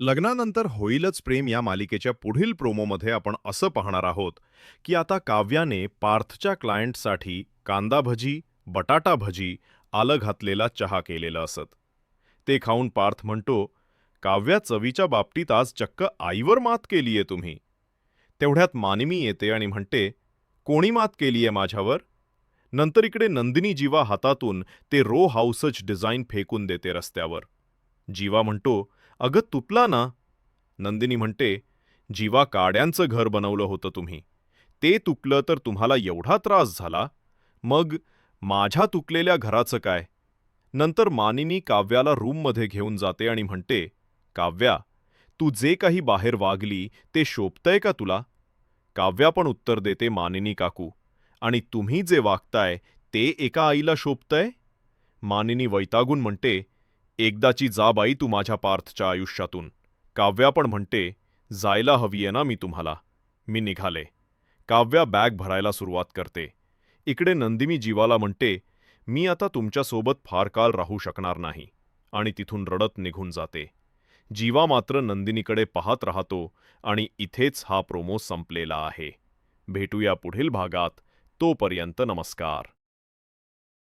लग्नानंतर होईलच प्रेम या मालिकेच्या पुढील प्रोमोमध्ये आपण असं पाहणार आहोत की आता काव्याने पार्थच्या क्लायंटसाठी कांदा भजी बटाटा भजी आलं घातलेला चहा केलेला असत. ते खाऊन पार्थ म्हणतो काव्या चवीच्या बाबतीत आज चक्क आईवर मात केलीये तुम्ही. तेवढ्यात मानिमी येते आणि म्हणते कोणी मात केलीये माझ्यावर? नंतर इकडे नंदिनी जीवा हातातून ते रो हाऊसच डिझाईन फेकून देते रस्त्यावर. जीवा म्हणतो अगं तुटला ना. नंदिनी म्हणते जीवा काड्यांचं घर बनवलं होतं तुम्ही. ते तुटलं तर तुम्हाला एवढा त्रास झाला. मग माझ्या तुटलेल्या घराचं काय? नंतर मानिनी काव्याला रूममध्ये घेऊन जाते आणि म्हणते काव्या तू जे काही बाहेर वागली ते शोभतंय का तुला? काव्या पण उत्तर देते मानिनी काकू आणि तुम्ही जे वागताय ते एका आईला शोभतंय? मानिनी वैतागून म्हणते एकदाची जा बाई तू माझ्या पार्थच्या आयुष्यातून. काव्या पण म्हणते जायला हवीये ना मी तुम्हाला. मी निघाले. काव्या बॅग भरायला सुरुवात करते. इकडे नंदिनी जीवाला म्हणते मी आता तुमच्यासोबत फार काळ राहू शकणार नाही. आणि तिथून रडत निघून जाते. जीवा मात्र नंदिनीकडे पाहत राहतो आणि इथेच हा प्रोमो संपलेला आहे. भेटूया पुढील भागात. तोपर्यंत नमस्कार.